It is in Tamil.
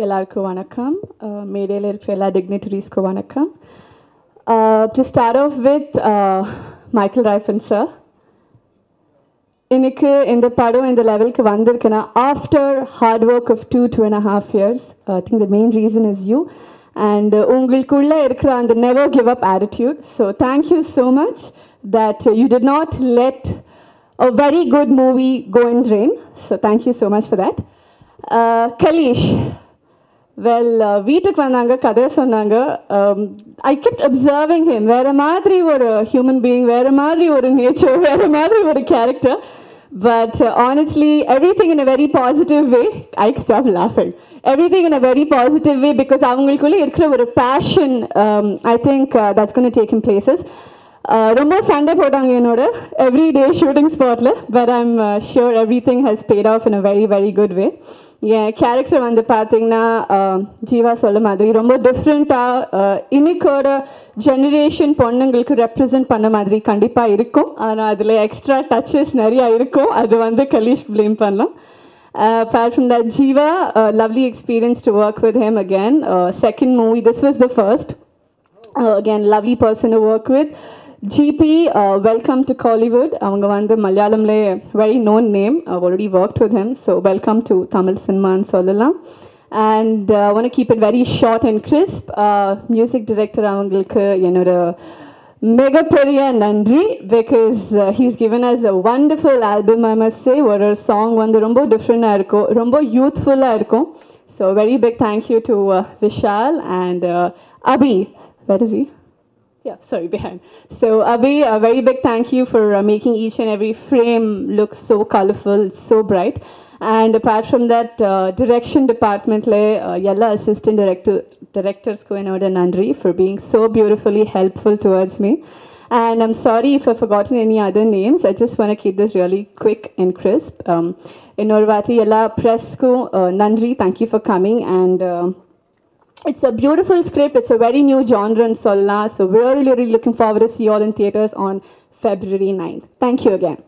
எல்லாருக்கும் வணக்கம் மேடையில் இருக்கிற எல்லா டிக்னிட்டரிஸ்க்கும் வணக்கம் to start off with Michael ரைஃபன் sir இன்னைக்கு இந்த படம் இந்த லெவலுக்கு வந்திருக்குன்னா after hard work of two two and half years I think the main reason is you and உங்களுக்குள்ளே இருக்கிற அந்த never give up attitude so thank you so much that you did not let a very good movie go in drain. So thank so much for for that. Kalish. Well uh, வீட்டுக்கு வந்தாங்க கதை சொன்னாங்க. ஐ கெப்ட் அப்சர்விங் ஹிம் வேறு மாதிரி ஒரு ஹியூமன் பீயிங் வேறு மாதிரி ஒரு நேச்சர் வேறு மாதிரி ஒரு character but honestly everything in a very positive way I stop லாஃபிங் everything in a very positive way because அவங்களுக்குள்ளே இருக்கிற ஒரு passion I think that's gone take in places ரொம்ப சண்டை போட்டாங்க என்னோட எவ்ரி டே ஷூட்டிங் ஸ்பாட்டில் but I am sure everything has paid off in a very very good way N character வந்து பார்த்தீங்கன்னா ஜீவா சொல்ல மாதிரி ரொம்ப டிஃப்ரெண்ட்டாக இன்னைக்கோட ஜெனரேஷன் பொண்ணுங்களுக்கு ரெப்ரசன்ட் பண்ண மாதிரி கண்டிப்பாக இருக்கும் ஆனால் அதில் எக்ஸ்ட்ரா டச்சஸ் நிறையா இருக்கும் அது வந்து கலீஷ் ப்ளேம் பண்ணலாம் apart from that, Jiva, uh, lovely experience to work with him again. Uh, second movie, this was the first. Uh, again, lovely person to work with. GP welcome to Kollywood அவங்க வந்து மலையாளம்ல very known name already work with him so welcome to Tamil சினிமான்னு சொல்லலாம். And one keep it very short and crisp music director அவங்களுக்கு என்னோட மிகப்பெரிய நன்றி. Because he's given us a wonderful album I must say ஒரு சாங் வந்து ரொம்ப டிஃப்ரெண்டாக இருக்கும். ரொம்ப யூத்ஃபுல்லாக இருக்கும். So very big thank you to Vishal and Abhi where is? Yeah, sorry, behind. So, Abhi, a very big thank you for uh, making each and every frame look so colorful, so bright. And apart from that, uh, direction department, uh, yella assistant director, directors ko enoda nandri for being so beautifully helpful towards me. And I'm sorry if I've forgotten any other names. I just want to keep this really quick and crisp. Um, Inorvati yella press ko uh, nandri, thank you for coming and. Uh, it's a beautiful script. It's a very new genre in Solna. So we're really, really looking forward to see you all in theaters on February 9th. Thank you again.